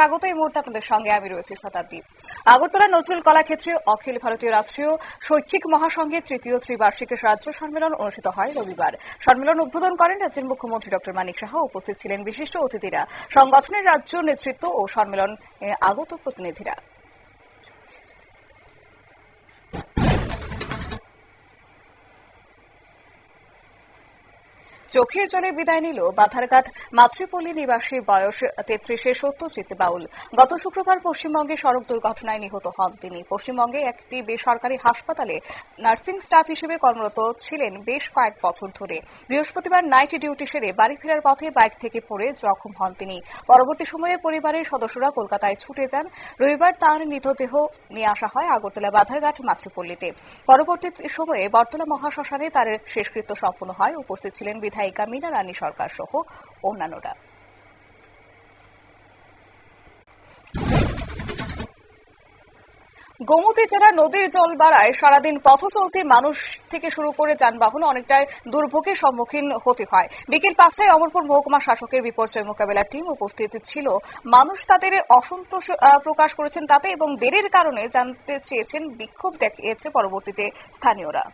স্বাগত, এই মুহূর্তে আপনাদের সঙ্গে আমি রয়েছি শতাব্দী। আগরতলা নজরুল কলাক্ষেত্রে অখিল ভারতীয় রাষ্ট্রীয় শৈক্ষিক মহাসংঘের তৃতীয় ত্রিবার্ষিক রাজ্য সম্মেলন অনুষ্ঠিত হয় রবিবার। সম্মেলন উদ্বোধন করেন রাজ্যের মুখ্যমন্ত্রী ডক্টর মানিক সাহা। উপস্থিত ছিলেন বিশিষ্ট অতিথিরা। সংগঠনের রাজ্য নেতৃত্ব ও সম্মেলন আগত প্রতিনিধিরা। চোখের জলে বিদায় নিল বাধারঘাট মাতৃপল্লী নিবাসী বয়স তেত্রিশের সত্যজিৎ বাউল। গত শুক্রবার পশ্চিমবঙ্গে সড়ক দুর্ঘটনায় নিহত হন তিনি। পশ্চিমবঙ্গে একটি বেসরকারি হাসপাতালে নার্সিং স্টাফ হিসেবে কর্মরত ছিলেন বেশ কয়েক বছর ধরে। বৃহস্পতিবার নাইট ডিউটি সেরে বাড়ি ফেরার পথে বাইক থেকে পড়ে জখম হন তিনি। পরবর্তী সময়ে পরিবারের সদস্যরা কলকাতায় ছুটে যান। রবিবার তাঁর মৃতদেহ নিয়ে আসা হয় আগরতলা বাধারঘাট মাতৃপল্লীতে। পরবর্তী সময়ে বর্তলা মহাশ্মশানে তার শেষকৃত্য সম্পন্ন হয়। উপস্থিত ছিলেন বিধায়িকা মীনা রানী সরকার সহ অন্যান্যরা। গোমতী জেলার নদীর জল বাড়ায়, সারাদিন পথ চলতে মানুষ থেকে শুরু করে যানবাহন অনেকটাই দুর্ভোগের সম্মুখীন হতে হয়। বিকেল পাঁচটায় অমরপুর মহকুমা শাসকের বিপর্যয় মোকাবেলা টিম উপস্থিত ছিল। মানুষ তাদের অসন্তোষ প্রকাশ করেছেন তাতে এবং দেরির কারণে জানতে চেয়েছেন বিক্ষোভ দেখিয়েছে পরবর্তীতে স্থানীয়রা।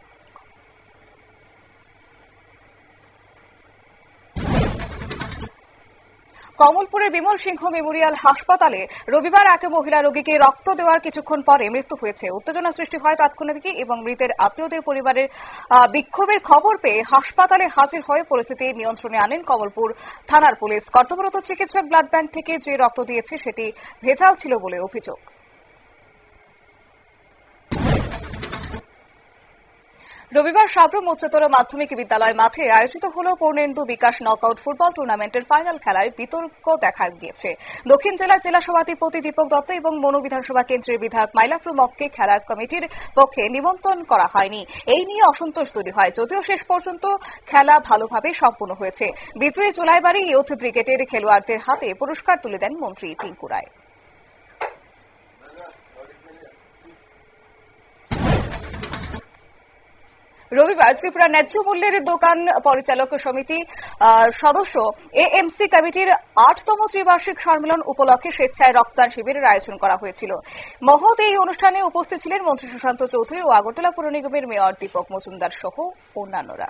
কমলপুরের বিমল সিংহ মেমোরিয়াল হাসপাতালে রবিবার এক মহিলা রোগীকে রক্ত দেওয়ার কিছুক্ষণ পরে মৃত্যু হয়েছে। উত্তেজনা সৃষ্টি হয় তাৎক্ষণিক এবং মৃতের আত্মীয়দের পরিবারের বিক্ষোভের খবর পেয়ে হাসপাতালে হাজির হয়ে পরিস্থিতি নিয়ন্ত্রণে আনেন কমলপুর থানার পুলিশ। কর্তব্যরত চিকিৎসক ব্লাড ব্যাংক থেকে যে রক্ত দিয়েছে সেটি ভেজাল ছিল বলে অভিযোগ। রবিবার সাবরুম উচ্চতর মাধ্যমিক বিদ্যালয় মাঠে আয়োজিত হল পূর্ণেন্দু বিকাশ নকআউট ফুটবল টুর্নামেন্টের ফাইনাল খেলায় বিতর্ক দেখা গিয়েছে। দক্ষিণ জেলার জেলা সভাধিপতি দীপক দত্ত এবং মনু বিধানসভা কেন্দ্রের বিধায়ক মাইলাফ্রু মককে খেলার কমিটির পক্ষে নিমন্ত্রণ করা হয়নি। এই নিয়ে অসন্তোষ তৈরি হয়। যদিও শেষ পর্যন্ত খেলা ভালোভাবে সম্পন্ন হয়েছে। বিজয়ী জুলাইবাড়ি ইউথ ব্রিগেডের খেলোয়াড়দের হাতে পুরস্কার তুলে দেন মন্ত্রী টিঙ্কু রায়। রবিবার ত্রিপুরা ন্যায্য মূল্যের দোকান পরিচালক সমিতি সদস্য এএমসি কমিটির আটতম ত্রিবার্ষিক সম্মেলন উপলক্ষে স্বেচ্ছায় রক্তদান শিবিরের আয়োজন করা হয়েছিল। মহৎ এই অনুষ্ঠানে উপস্থিত ছিলেন মন্ত্রী সুশান্ত চৌধুরী ও আগরতলা পুর নিগমের মেয়র দীপক মজুমদার সহ অন্যান্যরা।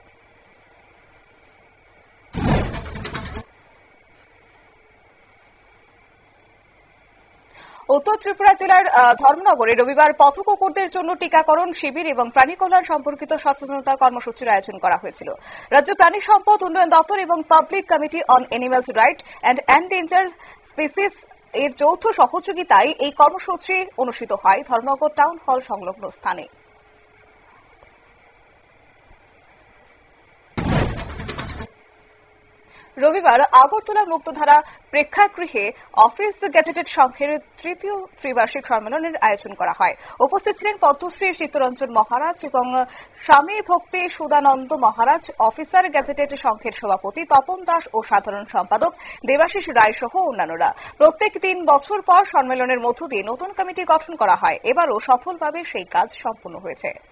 উত্তর ত্রিপুরা জেলার ধর্মনগরে রবিবার পথ কুকুরদের জন্য টিকাকরণ শিবির এবং প্রাণী কল্যাণ সম্পর্কিত সচেতনতা কর্মসূচির আয়োজন করা হয়েছিল। রাজ্য প্রাণী সম্পদ উন্নয়ন দপ্তর এবং public committee on animals right and endangered species এর যৌথ সহযোগিতায় এই কর্মসূচি অনুষ্ঠিত হয় ধর্মনগর টাউন হল সংলগ্ন স্থানে। রবিবার আগরতলা মুক্তধারা প্রেক্ষাগৃহে অফিস গ্যাজেটেড সংঘের তৃতীয় ত্রিবার্ষিক সম্মেলনের আয়োজন করা হয়। উপস্থিত ছিলেন পদ্মশ্রী চিত্তরঞ্জন মহারাজ এবং স্বামী ভক্তি সুদানন্দ মহারাজ, অফিসার গ্যাজেটেড সংঘের সভাপতি তপন দাস ও সাধারণ সম্পাদক দেবাশিস রায় সহ অন্যান্যরা। প্রত্যেক তিন বছর পর সম্মেলনের মধ্য দিয়ে নতুন কমিটি গঠন করা হয়। এবারও সফলভাবে সেই কাজ সম্পন্ন হয়েছে।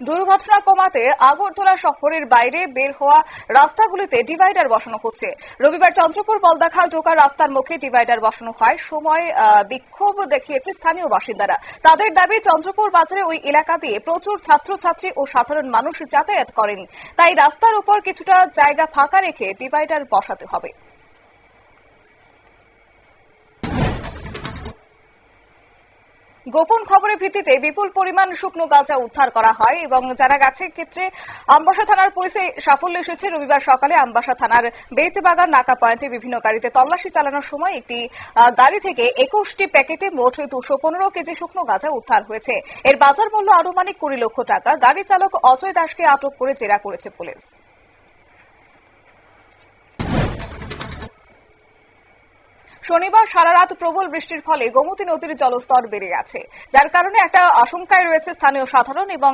দুর্ঘটনা কমাতে আগরতলা শহরের বাইরে বের হওয়া রাস্তাগুলিতে ডিভাইডার বসানো হচ্ছে। রবিবার চন্দ্রপুর, বলদাখাল ঢোকার রাস্তার মুখে ডিভাইডার বসানো হয়। সময় বিক্ষোভ দেখিয়েছে স্থানীয় বাসিন্দারা। তাদের দাবি, চন্দ্রপুর বাজারে ওই এলাকা দিয়ে প্রচুর ছাত্রছাত্রী ও সাধারণ মানুষ যাতায়াত করেন। তাই রাস্তার উপর কিছুটা জায়গা ফাঁকা রেখে ডিভাইডার বসাতে হবে। গোপন খবরের ভিত্তিতে বিপুল পরিমাণ শুকনো গাঁজা উদ্ধার করা হয় এবং জানা গেছে ক্ষেত্রে আমবাসা থানার পুলিশে সাফল্য এসেছে। রবিবার সকালে আমবাসা থানার বেতবাগান নাকা পয়েন্টে বিভিন্ন গাড়িতে তল্লাশি চালানোর সময় একটি গাড়ি থেকে একুশটি প্যাকেটে মোট দুশো পনেরো কেজি শুকনো গাঁজা উদ্ধার হয়েছে। এর বাজার মূল্য আনুমানিক কুড়ি লক্ষ টাকা। গাড়ি চালক অজয় দাসকে আটক করে জেরা করেছে পুলিশ। শনিবার সারা রাত প্রবল বৃষ্টির ফলে গোমতী নদীর জলস্তর বেড়ে গেছে। যার কারণে একটা আশঙ্কায় রয়েছে স্থানীয় সাধারণ এবং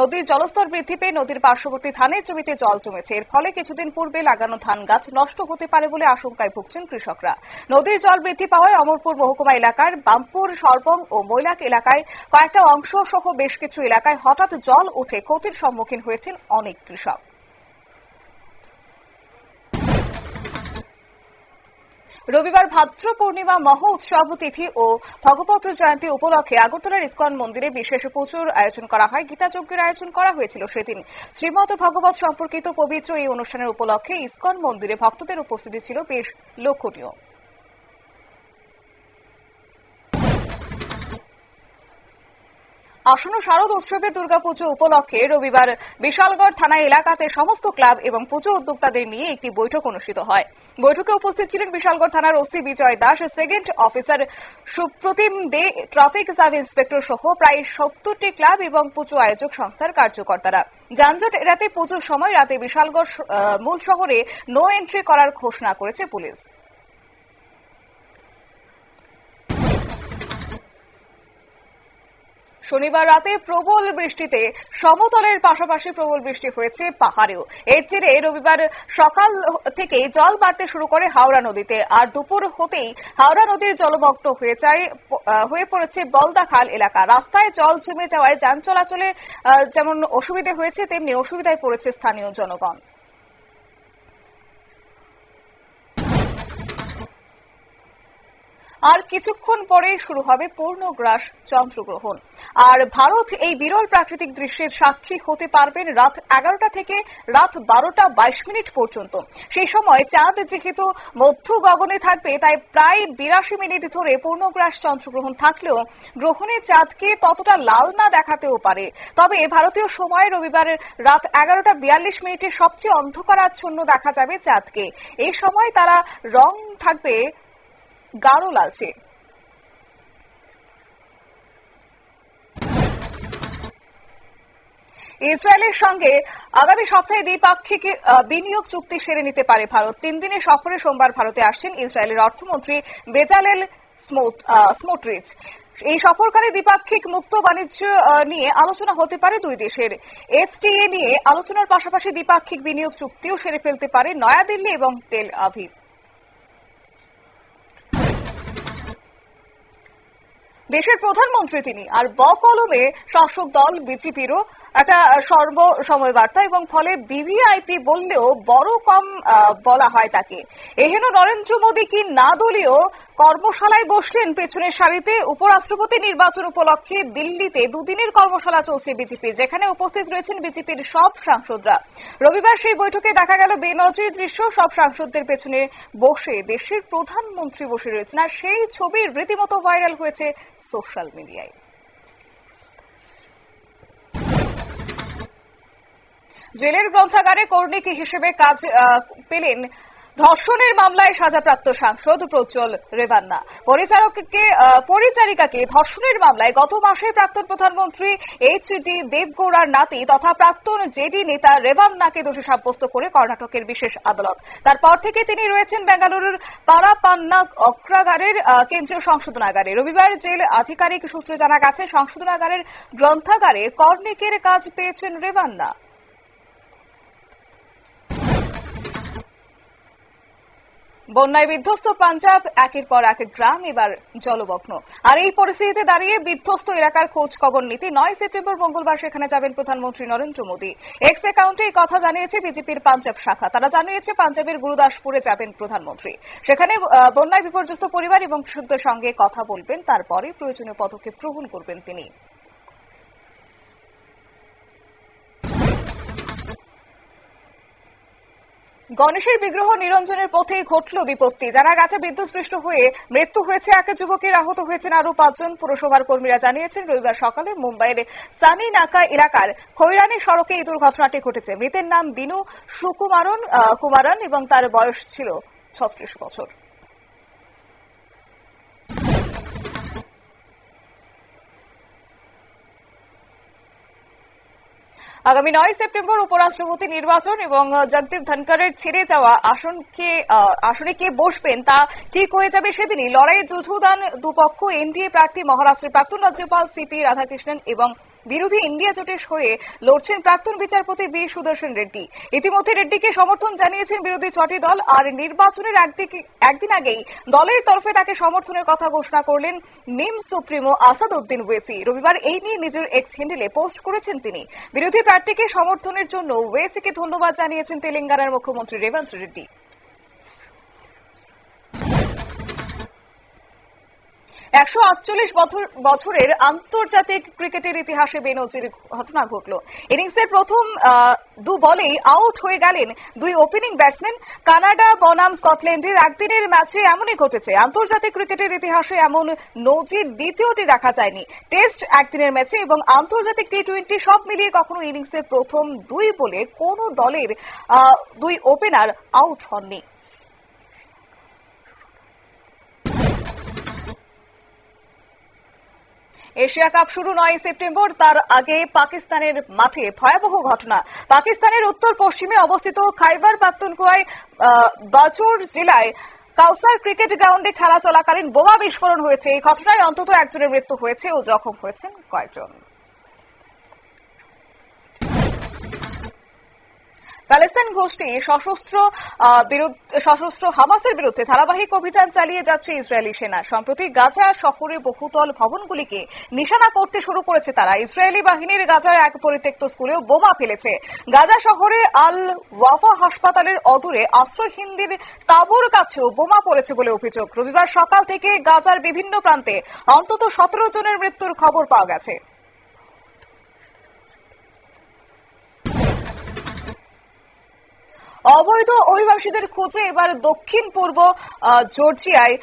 নদীর জলস্তর বৃদ্ধি পেয়ে নদীর পার্শ্ববর্তী ধানের জমিতে জল জমেছে। এর ফলে কিছুদিন পূর্বে লাগানো ধান গাছ নষ্ট হতে পারে বলে আশঙ্কায় ভুগছেন কৃষকরা। নদীর জল বৃদ্ধি পাওয়ায় অমরপুর মহকুমা এলাকার বামপুর, সর্বং ও মৈলাক এলাকায় কয়েকটা অংশ সহ বেশ কিছু এলাকায় হঠাৎ জল উঠে ক্ষতির সম্মুখীন হয়েছেন অনেক কৃষক। রবিবার ভাদ্র পূর্ণিমা মহ উৎসব তিথি ও ভগবত জয়ন্তী উপলক্ষে আগরতলার ইস্কন মন্দিরে বিশেষ প্রচুর আয়োজন করা হয়। গীতাযজ্ঞের আয়োজন করা হয়েছিল সেদিন। শ্রীমদ ভগবত সম্পর্কিত পবিত্র এই অনুষ্ঠানের উপলক্ষে ইস্কন মন্দিরে ভক্তদের উপস্থিতি ছিল বেশ লক্ষণীয় আসন্ন শারদ উৎসবে দুর্গাপুজো উপলক্ষে রবিবার বিশালগড় থানা এলাকাতে সমস্ত ক্লাব এবং পুজো উদ্যোক্তাদের নিয়ে একটি বৈঠক অনুষ্ঠিত হয়। বৈঠকে উপস্থিত ছিলেন বিশালগড় থানার OC Bijoy Das, second officer Supratim De, traffic sub inspector সহ প্রায় সত্তরটি ক্লাব এবং পুজো আয়োজক সংস্থার কার্যকর্তারা। যানজট এড়াতে পুজোর সময় রাতে বিশালগড় মূল শহরে নো এন্ট্রি করার ঘোষণা করেছে পুলিশ। শনিবার রাতে প্রবল বৃষ্টিতে সমতলের পাশাপাশি প্রবল বৃষ্টি হয়েছে পাহাড়েও। এর জেরে রবিবার সকাল থেকে জল বাড়তে শুরু করে হাওড়া নদীতে। আর দুপুর হতেই হাওড়া নদীর জলমগ্ন হয়ে যায় হয়ে পড়েছে বলদাখাল এলাকা। রাস্তায় জল জমে যাওয়ায় যান চলাচলে যেমন অসুবিধে হয়েছে, তেমনি অসুবিধায় পড়েছে স্থানীয় জনগণ। আর কিছুক্ষণ পরেই শুরু হবে পূর্ণগ্রাস চন্দ্রগ্রহণ। আর ভারত এই বিরল প্রাকৃতিক দৃশ্যের সাক্ষী হতে পারবেন রাত এগারোটা থেকে রাত বারোটা বাইশ মিনিট পর্যন্ত। সেই সময় চাঁদ যেহেতু মধ্য গগনে থাকবে, তাই প্রায় বিরাশি মিনিট ধরে পূর্ণগ্রাস চন্দ্রগ্রহণ থাকলেও গ্রহণে চাঁদকে ততটা লাল না দেখাতেও পারে। তবে ভারতীয় সময় রবিবার রাত এগারোটা বিয়াল্লিশ মিনিটে সবচেয়ে অন্ধকারাচ্ছন্ন দেখা যাবে চাঁদকে। এই সময় তারা রং থাকবে গাঢ় লালচে ইসরায়েলের সঙ্গে আগামী সপ্তাহে দ্বিপাক্ষিক বিনিয়োগ চুক্তি সেরে নিতে পারে ভারত। তিন দিনের সফরে সোমবার ভারতে আসছেন ইসরায়েলের অর্থমন্ত্রী বেজালেল স্মোটরিচ। এই সফরকালে দ্বিপাক্ষিক মুক্ত বাণিজ্য নিয়ে আলোচনা হতে পারে দুই দেশের। এফটিএ নিয়ে আলোচনার পাশাপাশি দ্বিপাক্ষিক বিনিয়োগ চুক্তিও সেরে ফেলতে পারে নয়াদিল্লি এবং তেল আভিভ। দেশের প্রধানমন্ত্রী তিনি। আর বকলমে কলমে শাসক দল বিজেপিরও একটা সর্ব সময় বার্তা এবং ফলে বিভিআইপি বললেও বড় কম বলা হয় তাকে। এহেন নরেন্দ্র মোদী কি না দলীয় কর্মশালায় বসলেন পেছনের সারিতে? উপরাষ্ট্রপতি নির্বাচন উপলক্ষে দিল্লিতে দুদিনের কর্মশালা চলছে বিজেপি যেখানে উপস্থিত রয়েছেন বিজেপির সব সাংসদরা। রবিবার সেই বৈঠকে দেখা গেল বেনজির দৃশ্য, সব সাংসদদের পেছনে বসে দেশের প্রধানমন্ত্রী বসে রয়েছেন। আর সেই ছবি রীতিমতো ভাইরাল হয়েছে সোশ্যাল মিডিয়ায়। জেলের গ্রন্থাগারে কর্ণিক হিসেবে কাজ পেলেন ধর্ষণের মামলায় সাজাপ্রাপ্ত সাংসদ প্রজ্জ্বল রেবান্না। পরিচারককে পরিচারিকাকে ধর্ষণের মামলায় গত মাসে প্রাক্তন প্রধানমন্ত্রী এইচ ডি দেবগৌড়ার নাতি তথা প্রাক্তন জেডি নেতা রেবান্নাকে দোষী সাব্যস্ত করে কর্ণাটকের বিশেষ আদালত। তারপর থেকে তিনি রয়েছেন বেঙ্গালুরুর পারাপান্না অগ্রাগারের আহ, কেন্দ্রীয় সংশোধনাগারে। রবিবার জেল আধিকারিক সূত্রে জানা গেছে সংশোধনাগারের গ্রন্থাগারে কর্ণিকের কাজ পেয়েছেন রেবান্না। বন্যায় বিধ্বস্ত পাঞ্জাব, একের পর এক গ্রাম এবার জলমগ্ন। আর এই পরিস্থিতিতে দাঁড়িয়ে বিধ্বস্ত এলাকার খোঁজ খবর নিতে নয় সেপ্টেম্বর মঙ্গলবার সেখানে যাবেন প্রধানমন্ত্রী নরেন্দ্র মোদী। এক্স অ্যাকাউন্টে এই কথা জানিয়েছে বিজেপির পাঞ্জাব শাখা। তারা জানিয়েছে পাঞ্জাবের গুরুদাসপুরে যাবেন প্রধানমন্ত্রী। সেখানে বন্যায় বিপর্যস্ত পরিবার এবং কৃষকদের সঙ্গে কথা বলবেন, তারপরে প্রয়োজনীয় পদক্ষেপ গ্রহণ করবেন তিনি। গণেশের বিগ্রহ নিরঞ্জনের পথেই ঘটল বিপত্তি। জানা গেছে, বিদ্যুৎস্পৃষ্ট হয়ে মৃত্যু হয়েছে এক যুবকের, আহত হয়েছেন আরও পাঁচজন। পুরসভার কর্মীরা জানিয়েছেন, রবিবার সকালে মুম্বাইয়ের সানি নাকা এলাকার খৈরানি সড়কে এই দুর্ঘটনাটি ঘটেছে। মৃতের নাম বিনু সুকুমারন কুমারন এবং তার বয়স ছিল ছত্রিশ বছর। আগামী নয় সেপ্টেম্বর উপরাষ্ট্রপতি নির্বাচন এবং জগদীপ ধনকরের ছেড়ে যাওয়া আসনকে আসনে কে বসবেন তা ঠিক হয়ে যাবে সেদিনই। লড়াইয়ে যুদ্ধদান দুপক্ষ, এনডিএ প্রার্থী, মহারাষ্ট্রের প্রাক্তন রাজ্যপাল সিপি রাধাকৃষ্ণন এবং বিরোধী ইন্ডিয়া জোটের হয়ে লড়ছেন প্রাক্তন বিচারপতি বি সুদর্শন রেড্ডি। ইতিমধ্যে রেড্ডিকে সমর্থন জানিয়েছেন বিরোধী ছটি দল, আর নির্বাচনের একদিন আগেই দলের তরফে তাকে সমর্থনের কথা ঘোষণা করলেন নিম সুপ্রিমো আসাদ উদ্দিন ওয়েসি। রবিবার এই নিয়ে নিজের এক্স হ্যান্ডেলে পোস্ট করেছেন তিনি। বিরোধী প্রার্থীকে সমর্থনের জন্য ওয়েসিকে ধন্যবাদ জানিয়েছেন তেলেঙ্গানার মুখ্যমন্ত্রী রেবন্ত রেড্ডি। একশো আটচল্লিশ বছরের আন্তর্জাতিক ক্রিকেটের ইতিহাসে বেনজির ঘটনা ঘটল। ইনিংসের প্রথম দু বলেই আউট হয়ে গেলেন দুই ওপেনিং ব্যাটসম্যান। কানাডা, বনাম, স্কটল্যান্ডের একদিনের ম্যাচে এমনই ঘটেছে। আন্তর্জাতিক ক্রিকেটের ইতিহাসে এমন নজির দ্বিতীয়টি দেখা যায়নি। টেস্ট একদিনের ম্যাচে এবং আন্তর্জাতিক টি টোয়েন্টি সব মিলিয়ে কখনো ইনিংসের প্রথম দুই বলে কোন দলের দুই ওপেনার আউট হননি। এশিয়া কাপ শুরু নয় সেপ্টেম্বর, তার আগে পাকিস্তানের মাঠে ভয়াবহ ঘটনা। পাকিস্তানের উত্তর পশ্চিমে অবস্থিত খাইবার পাখতুনকুয়ায় বাচুর জেলায় কাউসার ক্রিকেট গ্রাউন্ডে খেলা চলাকালীন বোমা বিস্ফোরণ হয়েছে। এই ঘটনায় অন্তত একজনের মৃত্যু হয়েছে ও জখম হয়েছেন কয়েকজন প্যালেস্তাইন গোষ্ঠী সশস্ত্র সশস্ত্র হামাসের বিরুদ্ধে ধারাবাহিক অভিযান চালিয়ে যাচ্ছে ইসরায়েলি সেনা। সম্প্রতি গাজা শহরে বহুতল ভবনগুলিকে নিশানা করতে শুরু করেছে তারা। ইসরায়েলি বাহিনীর গাজার এক পরিত্যক্ত স্কুলেও বোমা ফেলেছে। গাজা শহরে আল ওয়াফা হাসপাতালের অদূরে আশ্রয়হীনদের তাঁবুর কাছেও বোমা পড়েছে বলে অভিযোগ। রবিবার সকাল থেকে গাজার বিভিন্ন প্রান্তে অন্তত সতেরো জনের মৃত্যুর খবর পাওয়া গেছে। অবৈধ অভিবাসীদের খোঁজে এবার দক্ষিণ পূর্ব জর্জিয়ায়।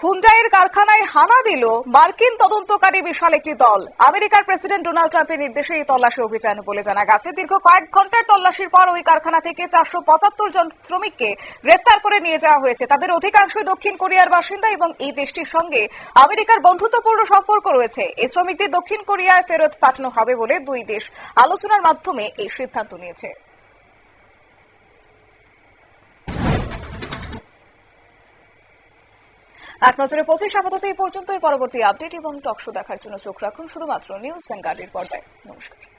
হুন্ডাইয়ের কারখানায় হানা দিল মার্কিন তদন্তকারী বিশাল একটি দল। আমেরিকার প্রেসিডেন্ট ডোনাল্ড ট্রাম্পের নির্দেশে এই তল্লাশি অভিযান বলে জানা গেছে। দীর্ঘ কয়েক ঘণ্টার তল্লাশির পর ওই কারখানা থেকে চারশো পঁচাত্তর জন শ্রমিককে গ্রেফতার করে নিয়ে যাওয়া হয়েছে। তাদের অধিকাংশই দক্ষিণ কোরিয়ার বাসিন্দা এবং এই দেশটির সঙ্গে আমেরিকার বন্ধুত্বপূর্ণ সম্পর্ক রয়েছে। এই শ্রমিকদের দক্ষিণ কোরিয়ায় ফেরত পাঠানো হবে বলে দুই দেশ আলোচনার মাধ্যমে এই সিদ্ধান্ত নিয়েছে। এক নজরে পঁচিশ আপাতত এই পর্যন্তই। পরবর্তী আপডেট এবং টকশো দেখার জন্য চোখ রাখুন শুধুমাত্র নিউজ ভ্যানগার্ডের পর্দায়। নমস্কার।